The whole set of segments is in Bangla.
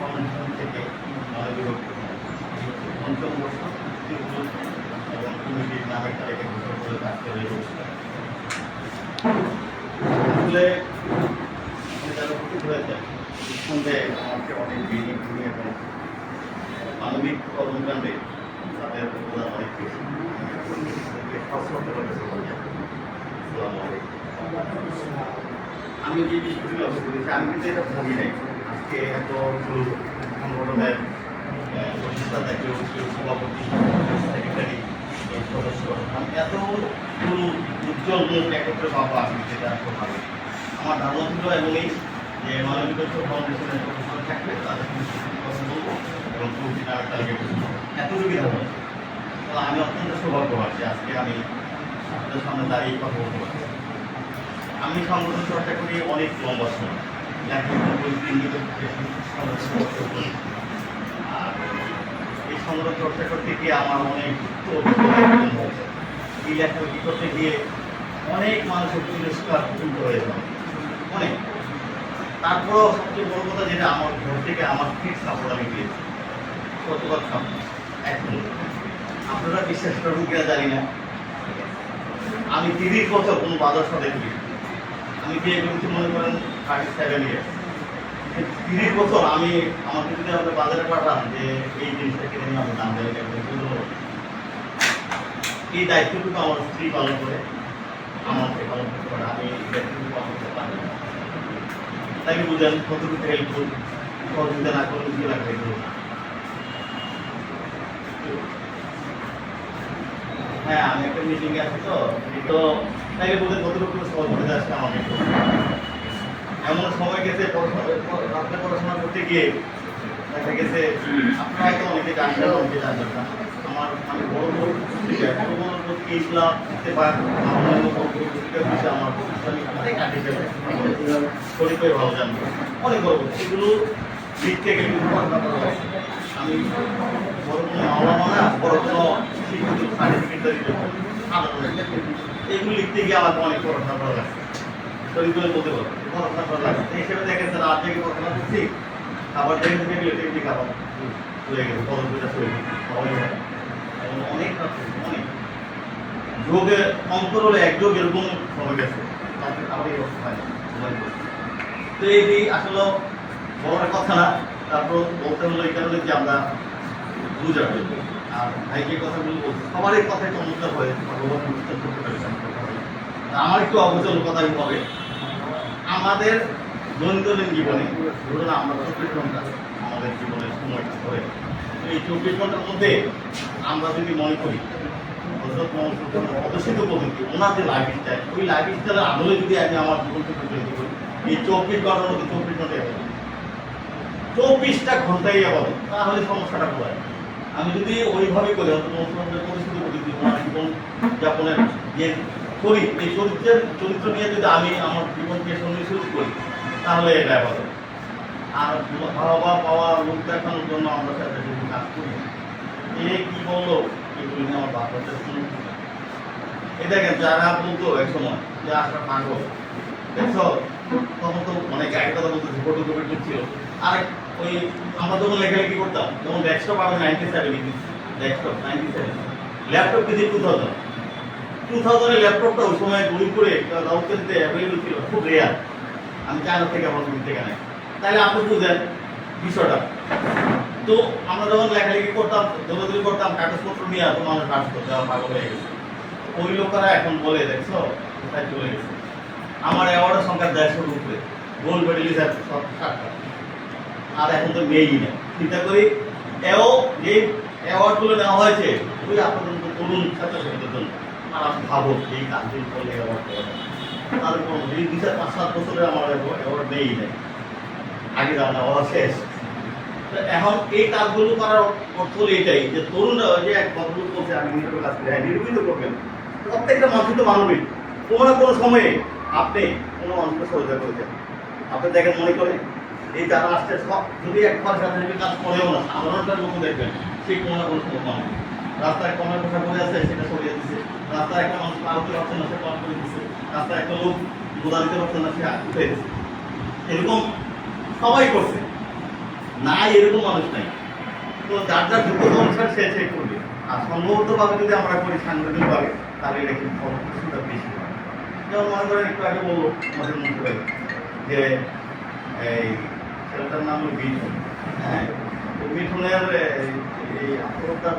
ফাউন্ডেশন থেকে পঞ্চম বর্ষ এবং কমিটির নামের তালিকা ঘোষণা করে করে রয়েছে আসলে যারা উপস্থিত হয়েছে আমাকে অনেক মানবিক কর্মকাণ্ডে তাদের অবদান আমি যে বিষয়টি লক্ষ্য করেছি, আমি কিন্তু এটা ভাবি নাই। আজকে এত সংগঠনের কেউ কেউ সভাপতি সেক্রেটারি সদস্য। আমি এত উজ্জ্বল একত্রে পাবো আমি, যেটা আমার ধারণা ছিল এবং এই যে মানবিক ফাউন্ডেশনের সদস্য থাকবে তাদের এতটুকুই ধারণা তাহলে আমি অত্যন্ত সৌভাগ্যবান আজকে আমি আপনাদের সামনে দাঁড়িয়ে কথা বলতে আমি সংগঠন চর্চা করি অনেক লম্বা সময় এই সংগঠন চর্চা করতে গিয়ে আমার অনেক এই করতে গিয়ে অনেক মানুষের পুরস্কার হয়েছে অনেক। তারপরেও সবচেয়ে বড় কথা যেটা আমার ঘর থেকে আমার ঠিক সাপোর্ট আমি পেয়েছি কতবার আপনারা বিশ্বাস করবেন কিনা জানি না। আমি তিরিশ বছর কোনো সাথে করি আমি বিয়ে করেছি মনে করেন থার্টি সেভেন ইয়ার তিরিশ বছর আমি, আমাকে যদি আমাকে বাজারে পাঠান যে এই জিনিসটা কিনে নিয়ে আমি দাম দেবে এই দায়িত্বটুকু আমার স্ত্রী পালন করে আমাকে পালন করতে পারে আমি এই দায়িত্বটুকু পালন করতে পারি না। তাকে বুঝেন কতটুকু হেল্পফুল সহযোগিতা না কি লাগবে হ্যাঁ আমি একটা মিটিং আছি তো তো তাকে কতটুকু সহযোগিতা আসছে আমাকে এমন সময় গেছে রাত্রে পড়াশোনা করতে গিয়ে দেখা গেছে আপনারা হয়তো অনেকে জানবেন অনেকে আমার আমি বড় বড় এগুলো লিখতে গিয়ে আমার অনেক পড়াশোনা করা লাগে পারব পড়াশোনা করা লাগে হিসেবে দেখেন স্যার আজ থেকে পড়াশোনা করছি খাবার দেখে থেকে চলে গেছে অনেক যোগে অন্তর হলে এক যোগ এরকম সময় গেছে। এই সময় করছে। তো এটি আসলে বড় কথা না, তারপর বলতে হলো এই কারণে যে আমরা বুঝাবো আর ভাইকে কথা বলব সবারই কথাই চমৎকার হয়ে ভগবান অনুষ্ঠান করতে পেরেছে আমার একটু অবচল কথা আমি বলে, আমাদের দৈনন্দিন জীবনে, ধরুন আমরা চব্বিশ ঘণ্টা আমাদের জীবনের সময়টা ধরে এই চব্বিশ ঘণ্টার মধ্যে আমরা যদি মনে করি অদর্শিত পদ্ধতি ওনার যে লাইফ স্টাইল ওই লাইফ স্টাইলের আদলে যদি আমি আমার জীবনকে প্রচলিত করি, এই চব্বিশ ঘণ্টার মধ্যে চব্বিশ ঘন্টায় চব্বিশটা ঘন্টাই আবার তাহলে সমস্যাটা কোথায়? আমি যদি ওইভাবে করি অন্তত মুসলমানদের পদ্ধতি ওনার জীবন যাপনের যে করি এই চরিত্রের চরিত্র নিয়ে যদি আমি আমার জীবনকে সুনিশ্চিত করি, তাহলে এটা আবার আর ভাবা পাওয়া লোক দেখানোর জন্য আমরা সাথে কাজ করি। এ কি বলল? এগুলো নিয়ে আমার বাচ্চাদের শুনুন এই দেখেন, যারা বলতো এক সময় যে আসলে পাগল, দেখছ? তখন তো অনেক আগে কথা বলতো ফটো কপি ছিল। আর ওই আমরা যখন লেখালেখি করতাম, তখন ডেস্কটপ আমি ninety seven desktop ninety seven laptop কিনছি টু থাউজেন্ড টু থাউজেন্ডের ল্যাপটপটা ওই সময় গুলি করে রাউকেতে অ্যাভেলেবল ছিল, খুব রেয়ার আমি চায়না থেকে আমার গুলি থেকে নেই তাহলে আপনি বুঝেন বিষয়টা। তো আমরা যখন লেখালেখি করতাম, দৌড়াদৌড়ি করতাম, কাগজপত্র নিয়ে তো মানুষ কাজ করতে পাগল হয়ে গেছে। ওই লোকেরা এখন বলে, দেখছ, কোথায় চলে গেছে? আমার অ্যাওয়ার্ডের সংখ্যা দেড়শোর উপরে। গোল্ড সাতটা। আর এখন তো নেই। না চিন্তা করি, এও যে অ্যাওয়ার্ডগুলো নেওয়া হয়েছে, ওই আপনাদের মতো তরুণ ছাত্রছাত্রীদের জন্য। আর আমি ভাবো এই কাজগুলো করলে অ্যাওয়ার্ড পাওয়া যাবে। তারপর এই দু চার পাঁচ সাত বছরে আমার অ্যাওয়ার্ড নেই নেই আগে যা নেওয়া শেষ। এখন এই কাজগুলো করার অর্থ হলো এটাই, যে তরুণরা যে এক ভদ্রলোক বলছে, আমি নির্মিত কাজ করি। হ্যাঁ নির্মিত করবেন। প্রত্যেকটা মানুষ তো মানবিক। কোনো না কোনো সময়ে আপনি কোনো মানুষকে সহযোগিতা করেছেন আপনি দেখেন, মনে করে এই যারা আসছে, সব যদি একবার যদি কাজ করেও না, সাধারণটার লোক দেখবেন সেই কোনো না কোনো সমস্যা হবে রাস্তায় কমের কথা বলে আছে, সেটা সরিয়ে দিচ্ছে রাস্তায় একটা মানুষ পার হতে পারছে না, সে পার করে দিচ্ছে রাস্তায় একটা লোক বোঝা দিতে পারছে না, সে উঠে এরকম সবাই করছে। না এরকম মানুষ নাই। তো যার যার যোগ্যতা অনুসারে সে সে করবে। আর সম্ভবতভাবে যদি আমরা করি সাংগঠনিকভাবে তাহলে এটা কিন্তু কিছুটা বেশি হয়। যেমন মনে করেন, একটু আগে বলব আমাদের মন্ত্রী যে, এই ছেলেটার নাম হলো মিঠুন। হ্যাঁ মিঠুনের, এই আত্মহত্যার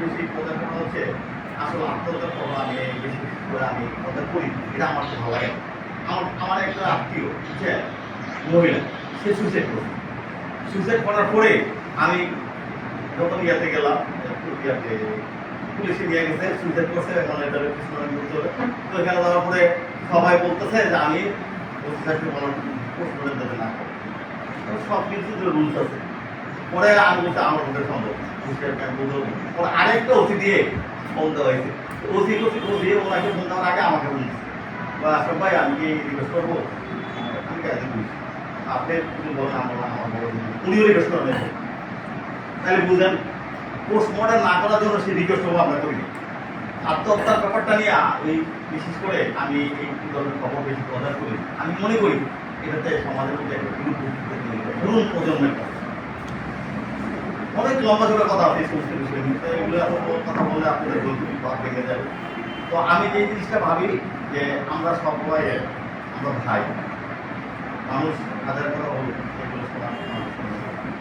বেশি কথা হচ্ছে, আসলে আত্মহত্যার খবর আমি বেশি করে আমি কথা করি এটা আমার ভালো লাগে আমার আমার একটা আত্মীয়, বুঝছেন? মহিলা, সে সুইসাইড করছে সুইসাইড করার পরে আমি যখন ইয়াতে গেলাম, ইয়াতে পুলিশে নিয়ে গেছে সুইসাইড করছে, এখন এটা করতে হবে। তো এখানে যাওয়ার পরে সবাই বলতেছে যে আমি সুইসাইডকে কোনো পোস্টমর্টম দেবে না। সব কিছু রুলস আছে। পরে আমি বলতে আমার মধ্যে সম্ভব বলতে পরে আরেকটা ওসি দিয়ে ফোন হয়েছে। ওসি ওসি ও দিয়ে ওনাকে ফোন দেওয়ার আগে আমাকে দিচ্ছে বা ভাই, আমি কি রিকোয়েস্ট করব? আমি কাজে আপনি না করার জন্য সেই আমরা করি। আত্মহত্যার ব্যাপারটা নিয়ে বিশেষ করে আমি এই ধরনের খবর বেশি করি আমি মনে করি এটাতে সমাজের মধ্যে প্রজন্মের কাছে অনেক লম্বা চড়া কথা আছে সমস্ত বিষয় এগুলো কথা বলে আপনাদের ভেঙে যাবে। তো আমি যে জিনিসটা ভাবি যে আমরা সবাই আমরা ভাই। মানুষ হাজার শোনে না।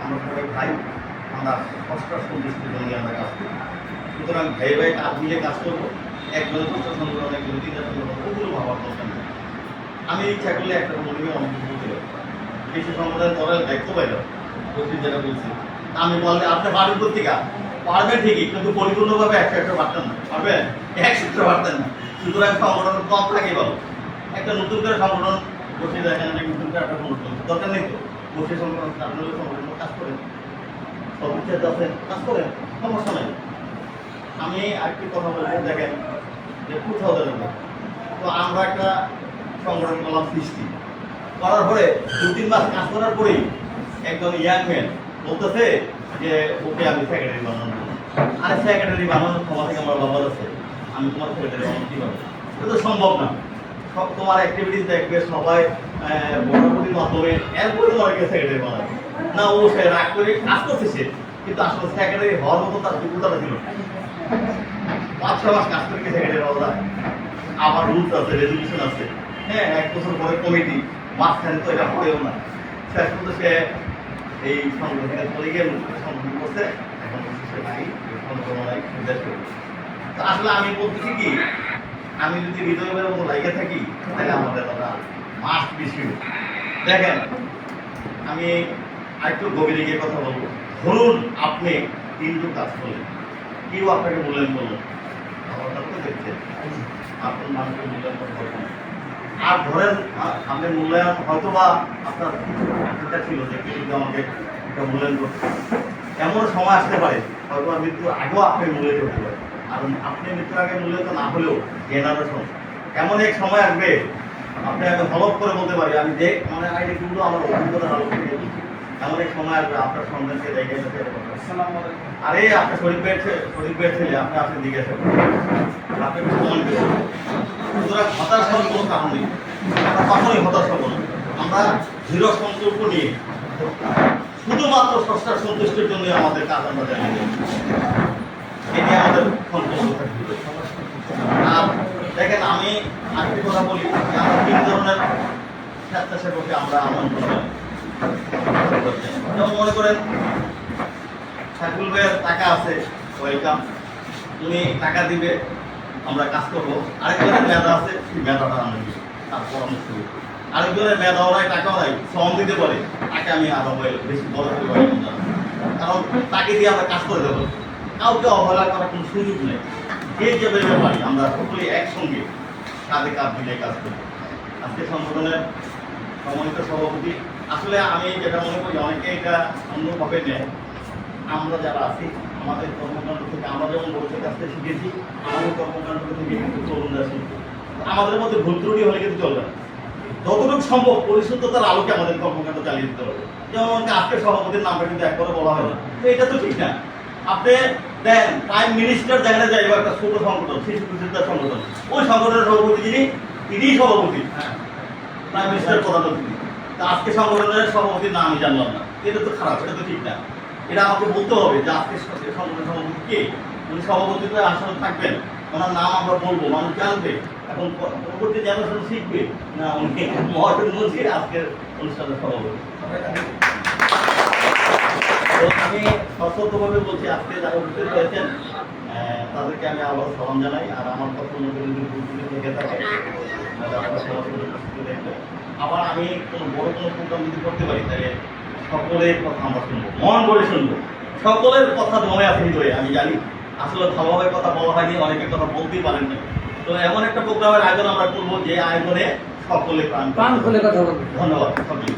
আমরা সবাই ভাই, আমরা কষ্টা সন্তুষ্টির জন্য আমরা কাজ করি। সুতরাং ভাই ভাই কাজ মিলে কাজ করব। একজনের কষ্ট সংগ্রহ একজন তিনটা সংগ্রহ ওগুলো ভাবার দরকার নেই। আমি ইচ্ছা করলে একটা মনে কিছু করতে পারি। কৃষি সংগঠন করার দায়িত্ব পাইল বলছি যেটা বলছি। আমি বললে আপনি পারবেন পত্রিকা পারবেন ঠিকই, কিন্তু পরিপূর্ণভাবে একশো একশো পারতেন না। পারবেন? একশো একশো পারতেন না। সুতরাং সংগঠন কম থাকে বলো। একটা নতুন করে সংগঠন বসে দেখেন একটা নতুন করে একটা সংগঠন দরকার নেই তো? বসে কাজ করেন। সব ইচ্ছা আছে, কাজ করেন, সমস্যা নেই। আমি আরেকটি কথা বলব, দেখেন, যে টু থাউজেন্ড তো আমরা একটা সংগঠন করলাম সৃষ্টি। করার পরে দু তিন মাস কাজ করার পরেই একজন ইয়াং ম্যান বলতেছে যে, ওকে আমি সেক্রেটারি বানানো আরে সেক্রেটারি বানানোর ক্ষমতা থেকে আমার বাবার আছে? আমি তোমার সেক্রেটারি বানানো কীভাবে? এটা তো সম্ভব না। সব তোমার অ্যাক্টিভিটিস দেখবে, সবাই বড়পতির মাধ্যমে এরপরে তোমাকে সেক্রেটারি বানাবে। না, ও সে রাগ করে কাজ করছে সে কিন্তু আসলে সেক্রেটারি হওয়ার মতো তার যোগ্যতাটা ছিল। পাঁচ ছ মাস কাজ করে সেক্রেটারি হওয়া আবার রুলস আছে রেজলিউশন আছে। হ্যাঁ এক বছর পরে কমিটি মাঝখানে তো এটা হবেও না। শেষ পর্যন্ত সে এই সংগঠনে চলে গিয়ে সংগঠন করছে, এখন সে নাই তো আসলে আমি বলতেছি কি আমি যদি হৃদয়ের মতো লাইগে থাকি, তাহলে আমাদের কথা মাস্ট বেশি দেখেন, আমি আরেকটু গভীরে গিয়ে কথা বলব। ধরুন আপনি তিনটু কাজ করলেন। কেউ আপনাকে মূল্যায়ন করল আমার তো দেখছেন। আপনার মানুষের মূল্যায়ন করতে পারবেন না। আর ধরেন আপনি মূল্যায়ন হয়তো বা আপনার চিন্তা ছিল যে কেউ যদি আমাকে একটা মূল্যায়ন করতে। এমন সময় আসতে পারে হয়তো বা মৃত্যুর আগেও আপনি মূল্যায়িত হতে পারেন। আর আপনি মৃত্যুর আগে মূল্যায়িত না হলেও জেনারেশন এমন এক সময় আসবে আপনি আমি হলপ করে বলতে পারি আমি দেখ মানে আইডি কিন্তু আমার অভিজ্ঞতার আলোক থেকে বলছি। এমন এক সময় আসবে আপনার সন্তানকে দেখে আরে আপনি শরীর পেট শরীর পেট ছেলে আপনি আপনি জিজ্ঞাসা করুন আপনি প্রমাণ করুন সুতরাং হতাশ হওয়ার কোনো কারণ নেই। আমরা কখনোই হতাশ হব না। আমরা দৃঢ় সংকল্প নিয়ে শুধুমাত্র স্রষ্টার সন্তুষ্টির জন্য আমাদের কাজ আমরা জানি। এটি আমাদের দেখেন, আমি আরেকটি কথা বলি। আমরা তিন ধরনের স্বেচ্ছাসেবককে আমরা। যেমন মনে করেন ভাইয়ের টাকা আছে, ওয়েলকাম। তুমি টাকা দিবে, আমরা কাজ করব। আরেকজনের মেধা আছে, সেই মেধাটা আমরা তার পরামর্শ দিব আরেকজনের মেধাও নাই, টাকাও নাই, শ্রম দিতে পারে। তাকে আমি আরও বেশি বড় করে কারণ তাকে দিয়ে আমরা কাজ করে দেবো। কাউকে অবহেলা করার কোনো সুযোগ নেই। যে যে বেরোতে পারি আমরা সকলেই একসঙ্গে কাঁধে কাঁধ মিলিয়ে কাজ করি। আজকে সংগঠনের সম্মানিত সভাপতি, আসলে আমি যেটা মনে করি, অনেকে এটা অন্যভাবে নেয়। আমরা যারা আছি, আমাদের কর্মকাণ্ড থেকে আমরা যেমন বড়দের কাছ থেকে শিখেছি, আমাদের কর্মকাণ্ড থেকে কিন্তু তরুণরা শিখবে আমাদের মধ্যে ভুল ত্রুটি হলে কিন্তু চলবে না। যতটুকু সম্ভব পরিশুদ্ধতার আলোকে আমাদের কর্মকাণ্ড চালিয়ে দিতে হবে। যেমন আজকে সভাপতির নামটা কিন্তু একবারে বলা হয় না। তো এটা তো ঠিক না। আপনি দেন প্রাইম মিনিস্টার যেখানে যাইব একটা ছোট সংগঠন শিশু প্রতিষ্ঠা সংগঠন। ওই সংগঠনের সভাপতি যিনি, তিনিই সভাপতি। প্রাইম মিনিস্টার প্রধানমন্ত্রী। তা আজকে সংগঠনের সভাপতির নাম আমি জানলাম না। এটা তো খারাপ, এটা তো ঠিক না। এটা আমাকে বলতে হবে যে আজকে সংগঠনের সভাপতি কে? উনি সভাপতি তো আসলে থাকবেন। ওনার নাম আমরা বলব, মানুষ জানবে। এখন পরবর্তী জেনারেশন শিখবে। না, উনি মন্ত্রী আজকের অনুষ্ঠানের সভাপতি। আমি সশব্দভাবে বলছি আজকে যারা উপস্থিত হয়েছেন তাদেরকে আমি আবার সালাম জানাই। আর আমার কথা থেকে। আবার আমি কোনো বড় কোনো প্রোগ্রাম যদি করতে পারি তাহলে সকলের কথা আমরা শুনব মন করে শুনব। সকলের কথা মনে আছে হৃদয়ে আমি জানি। আসলে ভালোভাবে কথা বলা হয়নি অনেকের কথা বলতেই পারেন না তো এমন একটা প্রোগ্রামের আয়োজন আমরা করব যে আয়োজনে সকলে প্রাণ প্রাণ খুলে কথা বলবে। ধন্যবাদ সকলকে।